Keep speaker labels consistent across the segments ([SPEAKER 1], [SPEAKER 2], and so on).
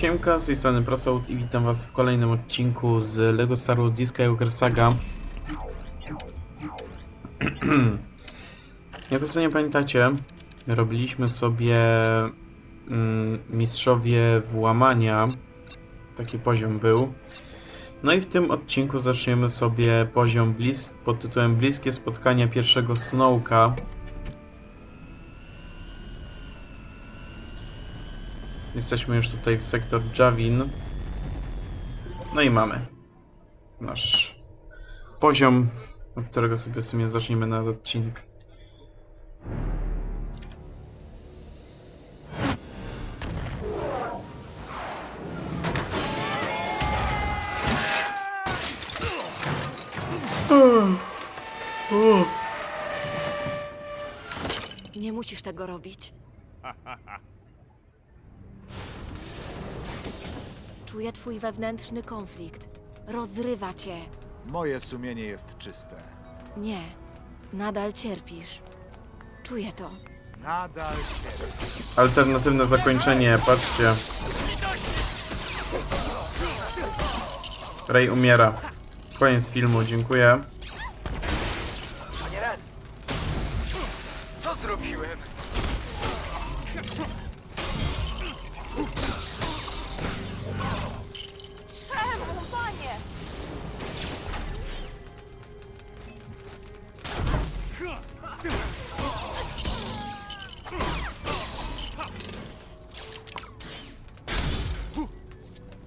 [SPEAKER 1] Siemka, z tej strony Prosout i witam was w kolejnym odcinku z LEGO Star Wars Disc Skywalker Saga. Jak ostatnio pamiętacie, robiliśmy sobie mm, mistrzowie włamania. Taki poziom był. No i w tym odcinku zaczniemy sobie poziom blis pod tytułem Bliskie spotkania pierwszego Snowka. Jesteśmy już tutaj w sektor Javin. No i mamy nasz poziom, od którego sobie w sumie zaczniemy na odcinek.
[SPEAKER 2] Nie musisz tego robić. Czuję twój wewnętrzny konflikt. Rozrywa cię.
[SPEAKER 3] Moje sumienie jest czyste.
[SPEAKER 2] Nie, nadal cierpisz. Czuję to.
[SPEAKER 3] Nadal.
[SPEAKER 1] Alternatywne zakończenie, patrzcie. Ray umiera. Koniec filmu, dziękuję.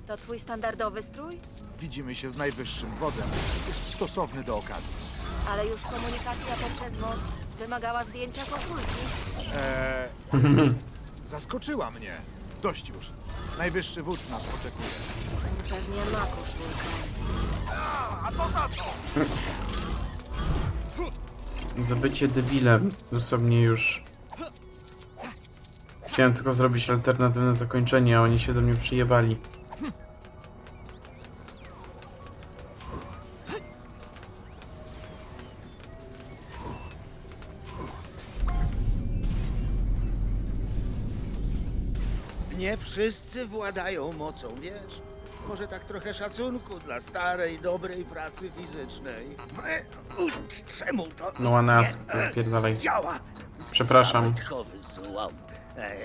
[SPEAKER 2] To twój standardowy strój?
[SPEAKER 3] Widzimy się z najwyższym wodzem. Jest stosowny do okazji.
[SPEAKER 2] Ale już komunikacja poprzez moc wymagała zdjęcia koszulki.
[SPEAKER 3] Eee, zaskoczyła mnie. Dość już. Najwyższy wódz nas oczekuje.
[SPEAKER 2] Pewnie ma koszulkę.
[SPEAKER 4] A to za co?
[SPEAKER 1] Za bycie debilem został mnie już. Chciałem tylko zrobić alternatywne zakończenie, a oni się do mnie przyjebali.
[SPEAKER 5] Nie wszyscy władają mocą, wiesz? Może tak trochę szacunku dla starej, dobrej pracy fizycznej. U, Czemu to
[SPEAKER 1] No
[SPEAKER 5] nie,
[SPEAKER 1] to
[SPEAKER 5] e,
[SPEAKER 1] pierdalaj.
[SPEAKER 5] działa?
[SPEAKER 1] Przepraszam.
[SPEAKER 5] Złom. E,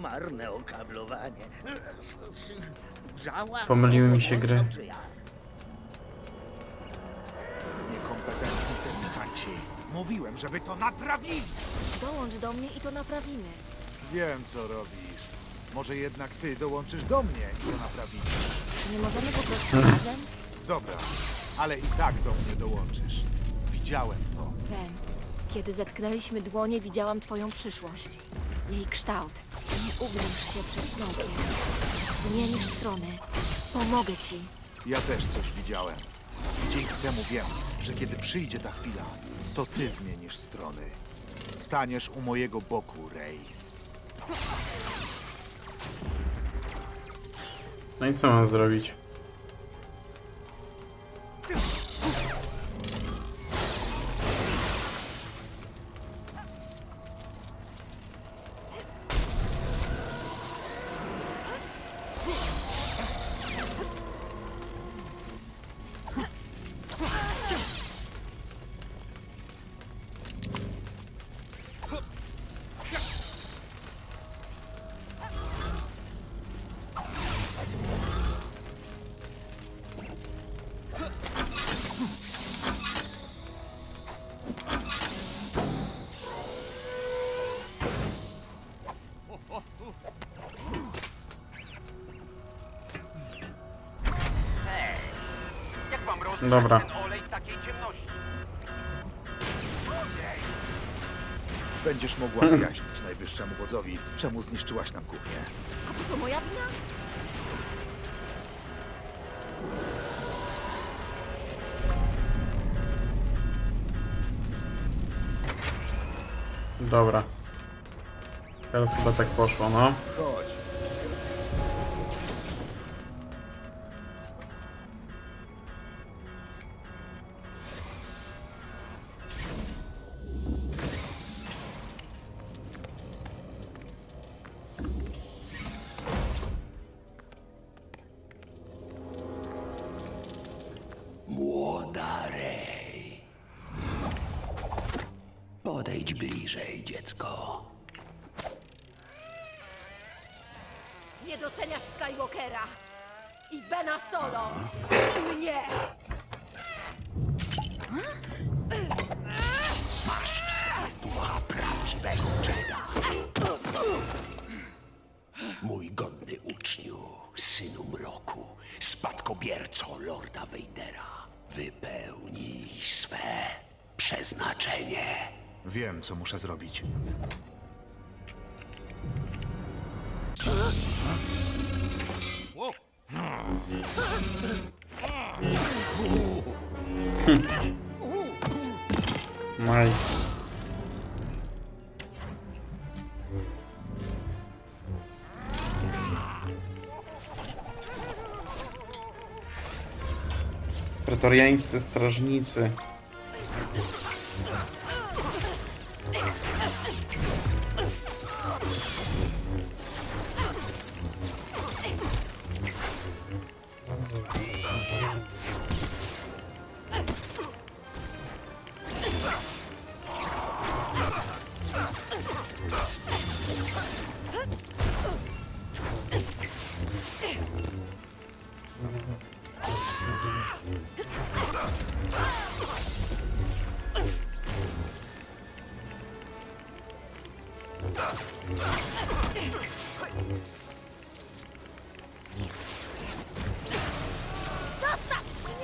[SPEAKER 5] marne okablowanie. E, Działa?
[SPEAKER 1] Pomyliły mi się gry.
[SPEAKER 3] Niekompetentni serwisanci. Mówiłem, żeby to naprawili.
[SPEAKER 2] Dołącz do mnie i to naprawimy.
[SPEAKER 3] Wiem, co robisz. Może jednak ty dołączysz do mnie i to naprawisz.
[SPEAKER 2] Czy nie możemy po prostu razem?
[SPEAKER 3] Dobra, ale i tak do mnie dołączysz. Widziałem to.
[SPEAKER 2] Ren, kiedy zetknęliśmy dłonie, widziałam twoją przyszłość. Jej kształt. Nie ugniesz się przed smokiem. Zmienisz stronę. Pomogę ci.
[SPEAKER 3] Ja też coś widziałem. I dzięki temu wiem, że kiedy przyjdzie ta chwila, to ty zmienisz strony. Staniesz u mojego boku, Rey.
[SPEAKER 1] No i co mam zrobić?
[SPEAKER 4] Rozgrzać
[SPEAKER 1] Dobra.
[SPEAKER 4] ten olej w takiej ciemności? Ojej!
[SPEAKER 3] Będziesz mogła wyjaśnić najwyższemu wodzowi, czemu zniszczyłaś nam kuchnię.
[SPEAKER 2] A to moja wina?
[SPEAKER 1] Dobra. Teraz chyba tak poszło, no.
[SPEAKER 3] Chodź.
[SPEAKER 6] Dziecko.
[SPEAKER 2] Nie doceniasz Skywalkera i Bena Solo i mnie!
[SPEAKER 6] Ducha prawdziwego Jeda. Mój godny uczniu, synu mroku, spadkobierco Lorda Vadera. Wypełnij swe przeznaczenie.
[SPEAKER 3] Wiem, co muszę zrobić.
[SPEAKER 1] Nice. Pretoriańscy strażnicy. Thank you.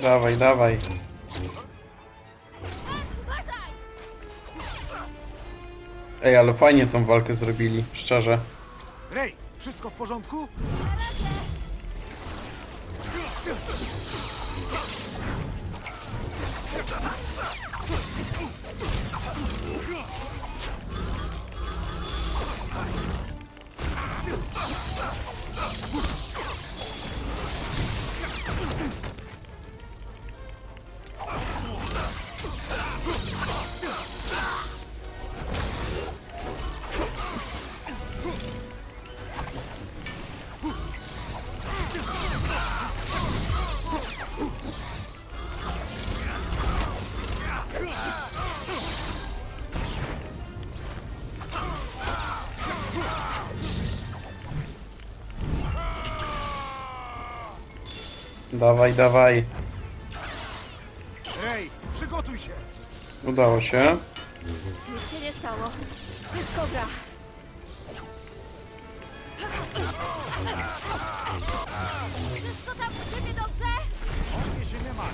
[SPEAKER 1] Dawaj, dawaj. Ej, ale fajnie tą walkę zrobili, szczerze.
[SPEAKER 3] Rej, wszystko w porządku?
[SPEAKER 1] Dawaj, dawaj.
[SPEAKER 3] Rej, przygotuj się!
[SPEAKER 1] Udało się.
[SPEAKER 2] Nic się nie stało. Wszystko gra. Wszystko tam u ciebie dobrze?
[SPEAKER 3] O mnie się nie ma.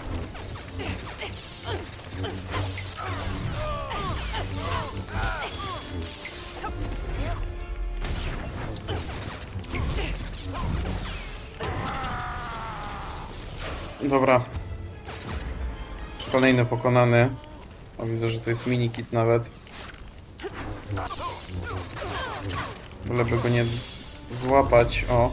[SPEAKER 1] Dobra. Kolejny pokonany. O, widzę, że to jest mini kit nawet. Wolałby go nie złapać. O.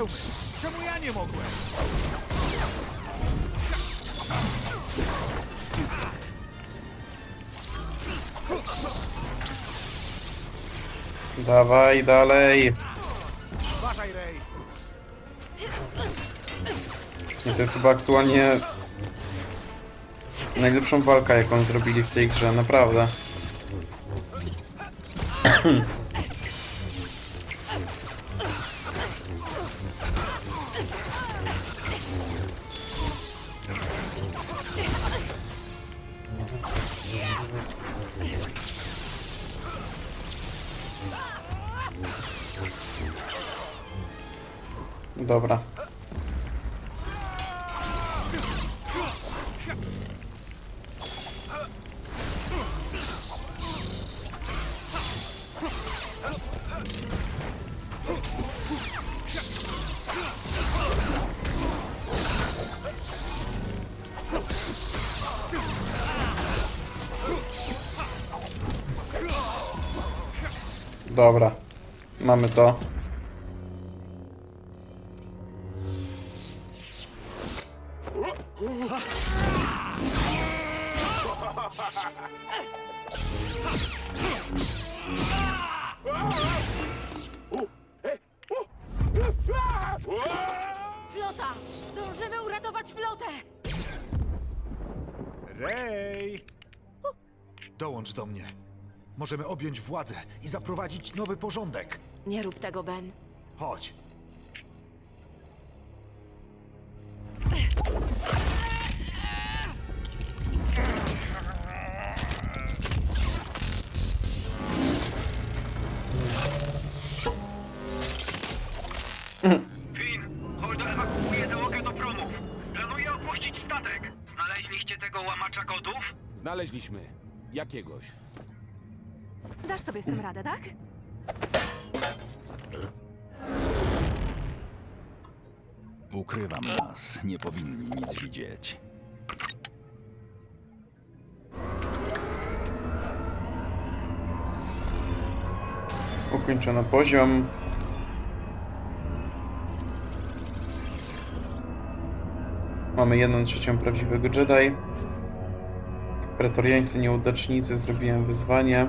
[SPEAKER 3] hełmy. Czemu ja nie mogłem?
[SPEAKER 1] Dawaj dalej.
[SPEAKER 3] Uważaj, Rej.
[SPEAKER 1] I to jest chyba aktualnie najlepszą walkę, jaką zrobili w tej grze, naprawdę. Dobra. Dobra. Mamy to.
[SPEAKER 7] Dołącz do mnie. Możemy objąć władzę i zaprowadzić nowy porządek.
[SPEAKER 8] Nie rób tego, Ben.
[SPEAKER 7] Chodź.
[SPEAKER 9] Jakiegoś.
[SPEAKER 8] Dasz sobie z tym radę, tak?
[SPEAKER 10] Ukrywam nas. Nie powinni nic widzieć.
[SPEAKER 1] Ukończono poziom. Mamy 1 trzecią prawdziwego Jedi. Pretoriańscy nieudacznicy zrobiłem wyzwanie.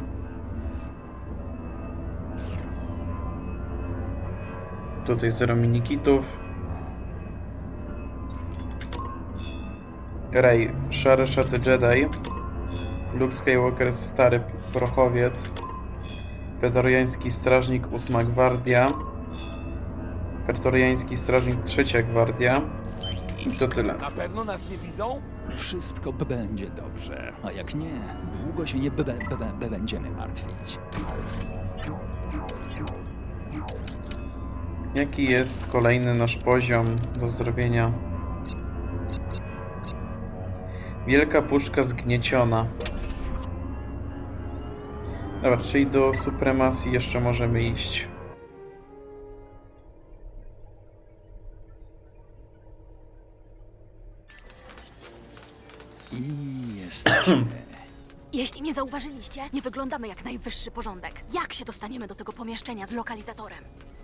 [SPEAKER 1] Tutaj zero minikitów. Rey, szare szaty Jedi. Luke Skywalker, stary prochowiec. Pretoriański Strażnik ósma Gwardia. Pretoriański Strażnik trzecia Gwardia. I to tyle.
[SPEAKER 9] Na pewno nas nie widzą?
[SPEAKER 10] Wszystko będzie dobrze. A jak nie, długo się nie będziemy martwić.
[SPEAKER 1] Jaki jest kolejny nasz poziom do zrobienia? Wielka puszka zgnieciona. Dobra, czyli do supremacji jeszcze możemy iść.
[SPEAKER 8] Jeśli nie zauważyliście, nie wyglądamy jak najwyższy porządek. Jak się dostaniemy do tego pomieszczenia z lokalizatorem?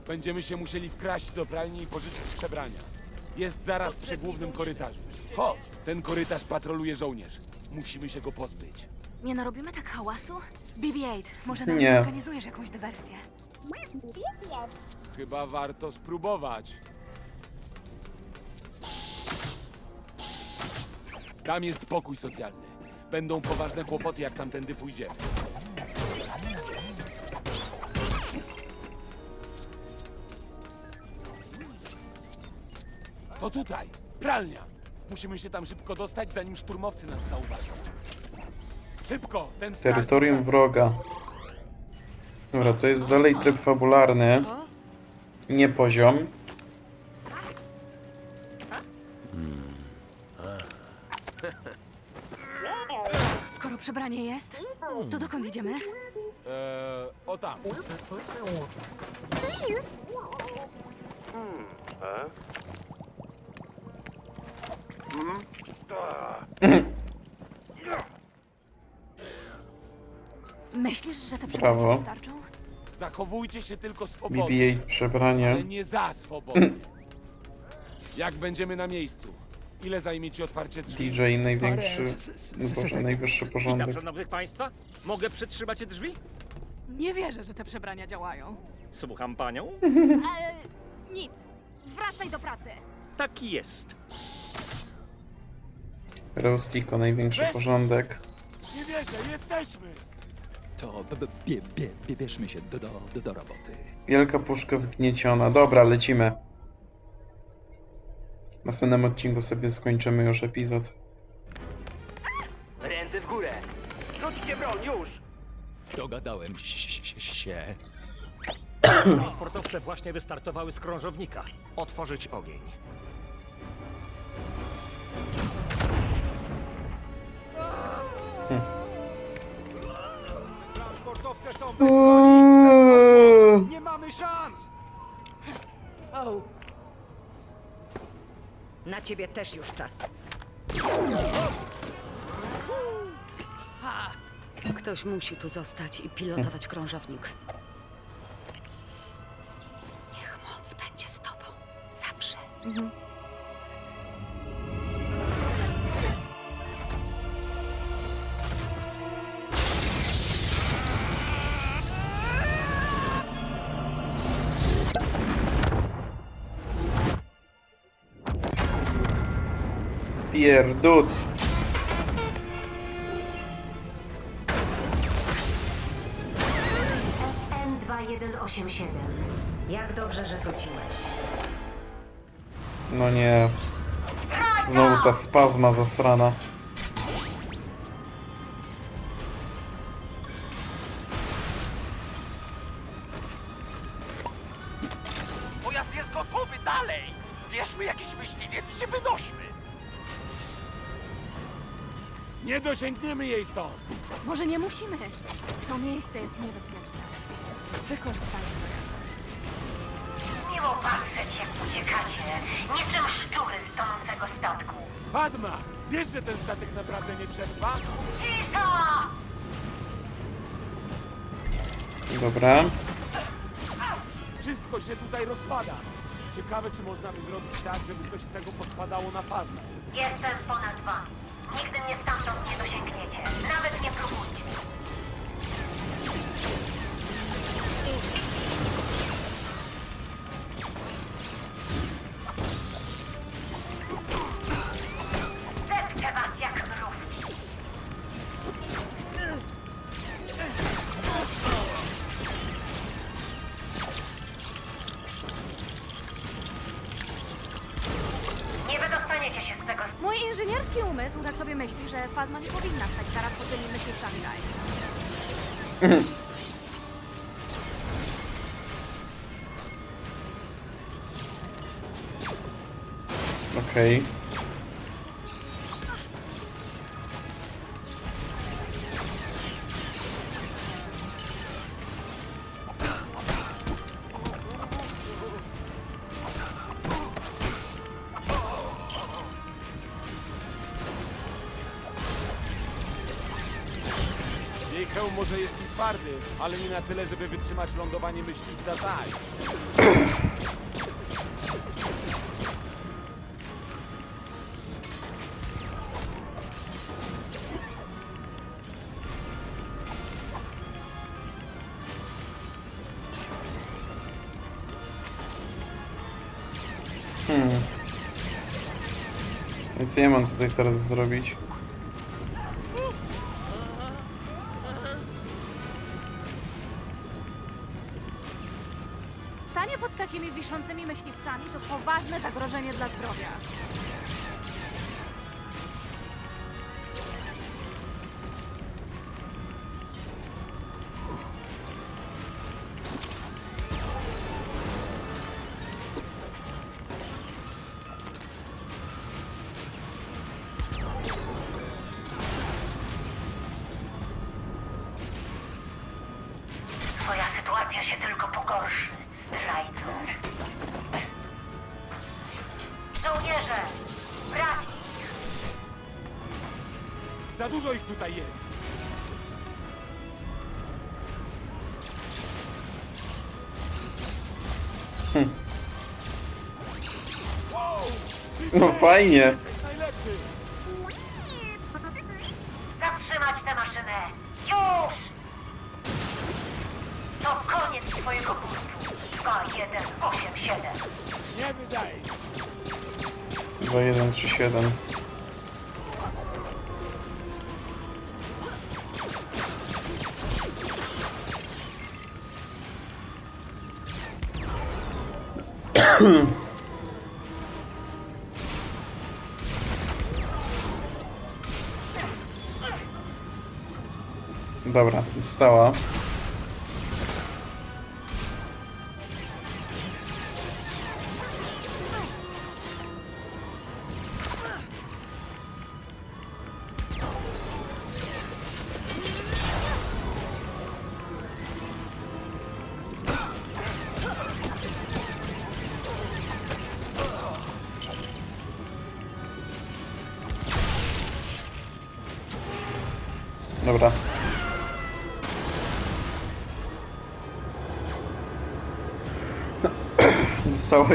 [SPEAKER 9] Będziemy się musieli wkraść do pralni i pożyczyć przebrania. Jest zaraz przy głównym korytarzu. Chodź, ten korytarz patroluje żołnierz. Musimy się go pozbyć.
[SPEAKER 8] Nie narobimy tak hałasu? BB-8, może nawet
[SPEAKER 1] Nie.
[SPEAKER 8] zorganizujesz jakąś dywersję.
[SPEAKER 9] Chyba warto spróbować. Tam jest pokój socjalny. Będą poważne kłopoty, jak tamtędy pójdziemy. To tutaj, pralnia. Musimy się tam szybko dostać, zanim szturmowcy nas zauważą. Szybko, ten
[SPEAKER 1] Terytorium wroga. Dobra, to jest dalej tryb fabularny. Nie poziom.
[SPEAKER 8] Przebranie jest, to dokąd idziemy?
[SPEAKER 9] Eee, o tam.
[SPEAKER 8] Myślisz, że te
[SPEAKER 1] Brawo.
[SPEAKER 8] przebrania wystarczą?
[SPEAKER 9] Zachowujcie się tylko swobodnie.
[SPEAKER 1] BB-8 przebranie.
[SPEAKER 9] Ale nie za swobodnie. Jak będziemy na miejscu? Ile zajmie ci otwarcie drzwi?
[SPEAKER 1] DJ największy, Boże, najwyższy
[SPEAKER 11] Witam
[SPEAKER 1] porządek.
[SPEAKER 11] szanownych państwa. Mogę przytrzymać drzwi?
[SPEAKER 8] Nie wierzę, że te przebrania działają.
[SPEAKER 11] Słucham panią.
[SPEAKER 8] Ale nic. Wracaj do pracy.
[SPEAKER 11] Taki jest.
[SPEAKER 1] Roastico, największy porządek.
[SPEAKER 9] Nie wierzę, jesteśmy!
[SPEAKER 10] To b- b- bie, bie, bie, bierzmy się do, do, do, do roboty.
[SPEAKER 1] Wielka puszka zgnieciona. Dobra, lecimy. Następnym odcinku sobie skończymy już epizod.
[SPEAKER 12] Ręce w górę. Rzućcie broń, już!
[SPEAKER 10] Dogadałem się.
[SPEAKER 11] Transportowce właśnie wystartowały z krążownika.
[SPEAKER 7] Otworzyć ogień.
[SPEAKER 12] Transportowce są Nie mamy szans!
[SPEAKER 13] Na ciebie też już czas. Ktoś musi tu zostać i pilotować krążownik. Niech moc będzie z tobą. Zawsze.
[SPEAKER 1] Pierdut.
[SPEAKER 14] N2187. Jak dobrze, że wróciłeś.
[SPEAKER 1] No nie. Znowu ta spazma zasrana.
[SPEAKER 4] Pojazd jest gotowy dalej! Bierzmy jakiś myśliwiec i się wynośmy!
[SPEAKER 9] Nie dosięgniemy jej stąd!
[SPEAKER 8] Może nie musimy. To miejsce jest niebezpieczne. Wykorzystajmy.
[SPEAKER 14] Miło patrzeć, jak uciekacie. Niczym szczury z tonącego statku.
[SPEAKER 9] Padma! Wiesz, że ten statek naprawdę nie przetrwa?
[SPEAKER 14] Cisza!
[SPEAKER 1] Dobra.
[SPEAKER 9] Wszystko się tutaj rozpada. Ciekawe, czy można by zrobić tak, żeby coś z tego podpadało na fazę.
[SPEAKER 14] Jestem ponad wami. Nigdy mnie stamtąd nie dosięgniecie. Nawet nie próbujcie.
[SPEAKER 8] Umysł tak sobie myśli, że Fazma nie powinna stać zaraz pod tymi myśliwcami Raj.
[SPEAKER 1] Okej.
[SPEAKER 9] Jej ale nie na tyle, żeby wytrzymać lądowanie myśliwca tak.
[SPEAKER 1] Hmm. I co ja mam tutaj teraz zrobić?
[SPEAKER 8] Wiszącymi myśliwcami to poważne zagrożenie dla zdrowia.
[SPEAKER 14] Twoja sytuacja się tylko pogorszy, zdrajco. Żołnierze! Brać ich!
[SPEAKER 9] Za dużo ich tutaj jest.
[SPEAKER 1] No fajnie. Dobra, stała.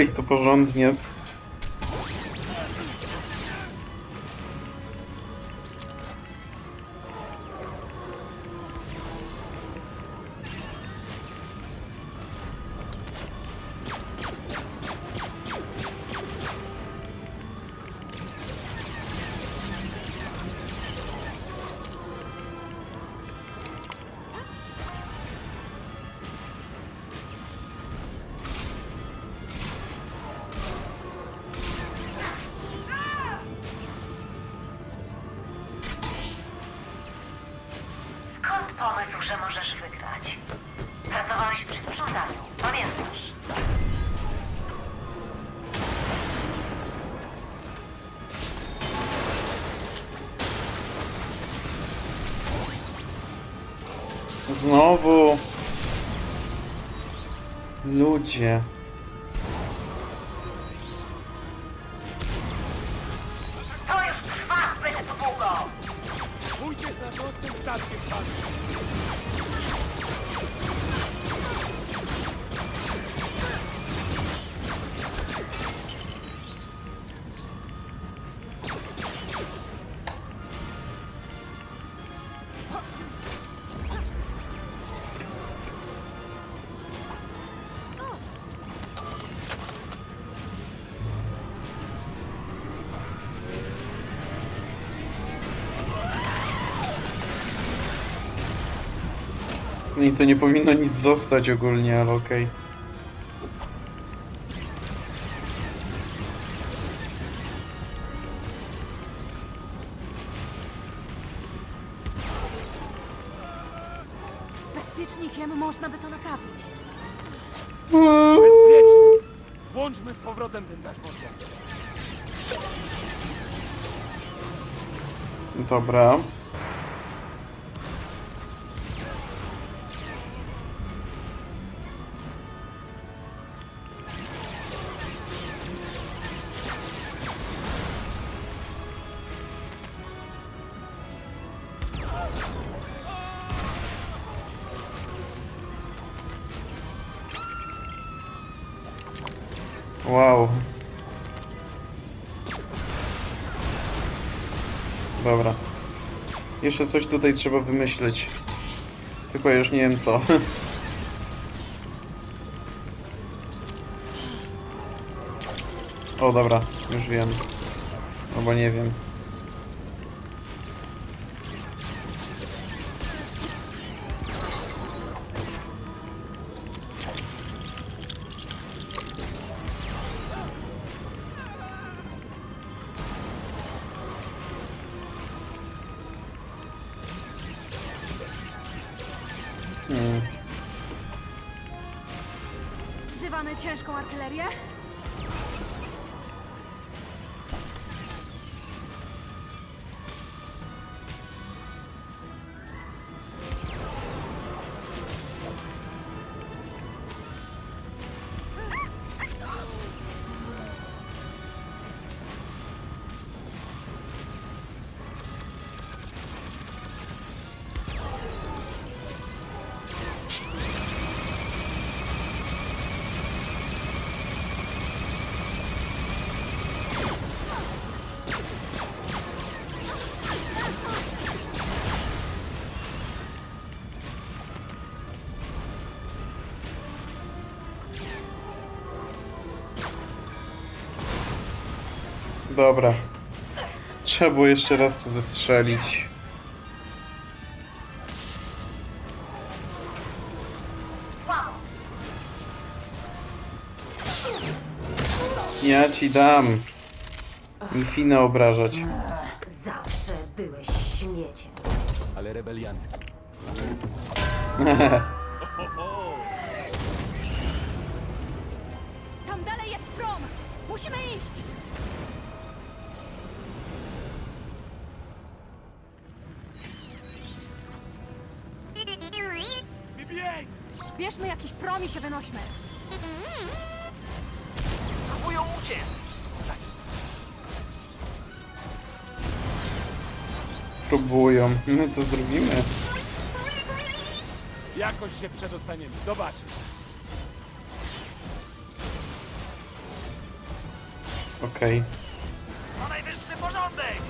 [SPEAKER 1] I to porządnie.
[SPEAKER 14] Że możesz wygrać. Pracowałeś przy sprzątaniu, pamiętasz?
[SPEAKER 1] Znowu. Ludzie.
[SPEAKER 9] Торгуйте за доступ к
[SPEAKER 1] танке i to nie powinno nic zostać ogólnie, ale okej.
[SPEAKER 13] Bezpiecznikiem można by to naprawić.
[SPEAKER 9] Bezpiecznie. Włączmy z powrotem ten nasz motor.
[SPEAKER 1] Dobra. Jeszcze coś tutaj trzeba wymyśleć. Tylko ja już nie wiem co. O, dobra, już wiem. Albo nie wiem. Dobra. Trzeba było jeszcze raz to zestrzelić. Ja ci dam. Mi finę obrażać.
[SPEAKER 14] Zawsze byłeś śmieciem.
[SPEAKER 9] Ale rebeliancki. BB-8!
[SPEAKER 13] Bierzmy jakiś prom i się wynośmy.
[SPEAKER 4] Próbują uciec!
[SPEAKER 1] Próbują. My to zrobimy.
[SPEAKER 9] Jakoś się przedostaniemy. Zobacz.
[SPEAKER 1] Okej.
[SPEAKER 4] To najwyższy porządek!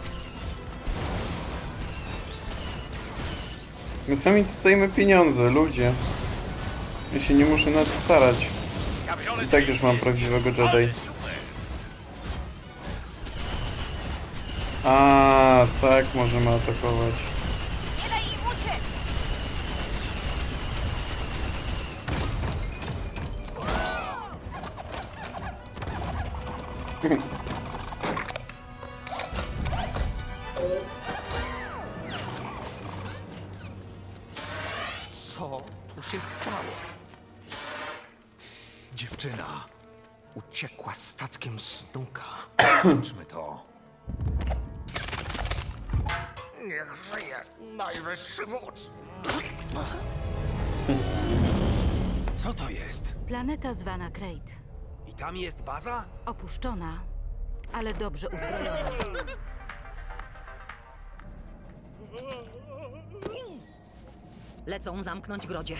[SPEAKER 1] My sami dostajemy pieniądze, ludzie. Ja się nie muszę nad starać. I tak już mam prawdziwego Jedi. A, tak możemy atakować.
[SPEAKER 3] Dziewczyna.
[SPEAKER 6] Uciekła statkiem Snuka.
[SPEAKER 3] Kończmy to.
[SPEAKER 6] Niech żyje najwyższy wódz.
[SPEAKER 12] Co to jest?
[SPEAKER 13] Planeta zwana Krayt.
[SPEAKER 12] I tam jest baza?
[SPEAKER 13] Opuszczona, ale dobrze uzbrojona. Lecą zamknąć grodzie.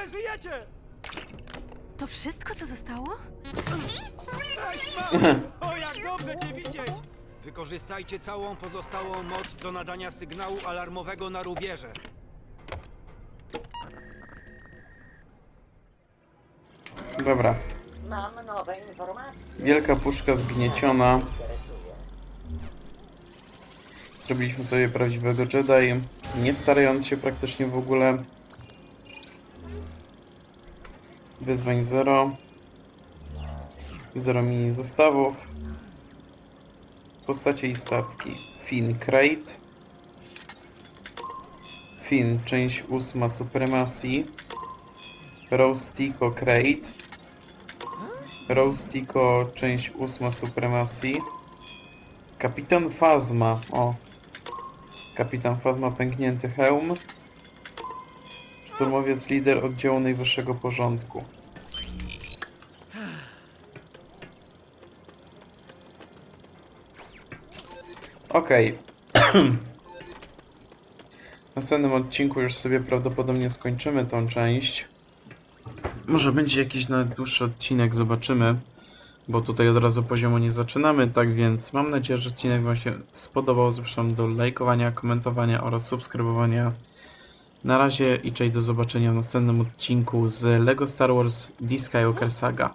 [SPEAKER 12] Ciągle żyjecie!
[SPEAKER 13] To wszystko, co zostało?
[SPEAKER 12] O, jak dobrze cię widzieć! Wykorzystajcie całą pozostałą moc do nadania sygnału alarmowego na rubieże.
[SPEAKER 1] Dobra.
[SPEAKER 14] Mam nowe informacje.
[SPEAKER 1] Wielka puszka zgnieciona. Zrobiliśmy sobie prawdziwego Jedi, nie starając się praktycznie w ogóle. Wyzwań 0. Zero mini zestawów. Postacie i statki. Finn Crate. Finn, część ósma Supremacy. Rostico Crate. Rostico, część ósma Supremacy. Kapitan Fazma, o. Kapitan Fazma, pęknięty hełm. Szturmowiec lider oddziału najwyższego porządku. Okej. W następnym odcinku już sobie prawdopodobnie skończymy tą część. Może będzie jakiś nawet dłuższy odcinek, zobaczymy. Bo tutaj od razu poziomu nie zaczynamy, tak więc mam nadzieję, że odcinek Wam się spodobał. Zapraszam do lajkowania, komentowania oraz subskrybowania. Na razie i cześć do zobaczenia w następnym odcinku z LEGO Star Wars The Skywalker Saga.